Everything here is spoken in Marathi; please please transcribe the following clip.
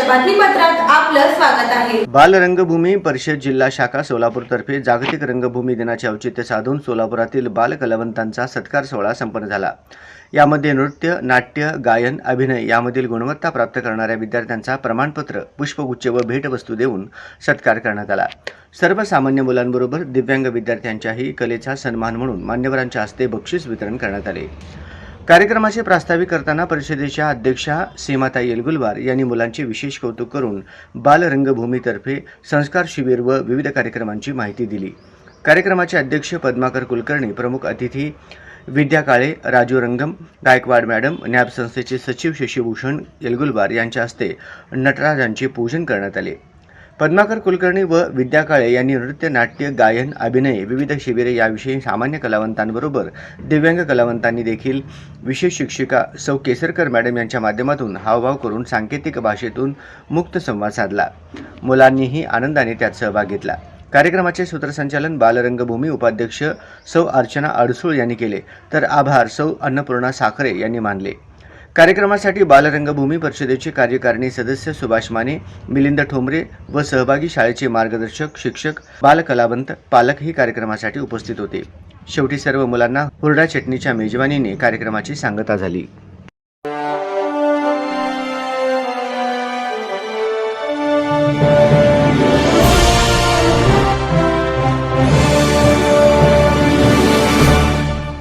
बातमीपत्रात आपलं स्वागत आहे. बालरंगभूमी परिषद जिल्हा शाखा सोलापूरतर्फे जागतिक रंगभूमी दिनाचे औचित्य साधून सोलापुरातील बालकलावंतांचा सत्कार सोहळा संपन्न झाला. यामध्ये नृत्य नाट्य गायन अभिनय यामधील गुणवत्ता प्राप्त करणाऱ्या विद्यार्थ्यांचा प्रमाणपत्र पुष्पगुच्छ व भेटवस्तू देऊन सत्कार करण्यात आला. सर्वसामान्य मुलांबरोबर दिव्यांग विद्यार्थ्यांच्याही कलेचा सन्मान म्हणून मान्यवरांच्या हस्ते बक्षीस वितरण करण्यात आले. कार्यक्रमाचे प्रास्ताविक करताना परिषदेच्या अध्यक्षा सीमाताई येलगुलवार यांनी मुलांचे विशेष कौतुक करून बालरंगभूमीतर्फे संस्कार शिबिर व विविध कार्यक्रमांची माहिती दिली. कार्यक्रमाचे अध्यक्ष पद्माकर कुलकर्णी प्रमुख अतिथी विद्या काळे राजू रंगम गायकवाड मॅडम नॅब संस्थेचे सचिव शशीभूषण येलगुलवार यांच्या हस्ते नटराजांचे पूजन करण्यात आले. पद्माकर कुलकर्णी व विद्या काळे यांनी नृत्य नाट्य गायन अभिनय विविध शिबिरे याविषयी सामान्य कलावंतांबरोबर दिव्यांग कलावंतांनी देखील विशेष शिक्षिका सौ केसरकर मॅडम यांच्या माध्यमातून हावभाव करून सांकेतिक भाषेतून मुक्त संवाद साधला. मुलांनीही आनंदाने त्यात सहभाग घेतला. कार्यक्रमाचे सूत्रसंचालन बालरंगभूमी उपाध्यक्ष सौ अर्चना अडसूळ यांनी केले. तर आभार सौ अन्नपूर्णा साखरे यांनी मानले. कार्यक्रमासाठी बालरंगभूमी परिषदेचे कार्यकारिणी सदस्य सुभाष माने मिलिंद ठोंबरे व सहभागी शाळेचे मार्गदर्शक शिक्षक बालकलावंत पालकही कार्यक्रमासाठी उपस्थित होते. शेवटी सर्व मुलांना हुरडा चटणीच्या मेजवानीने कार्यक्रमाची सांगता झाली.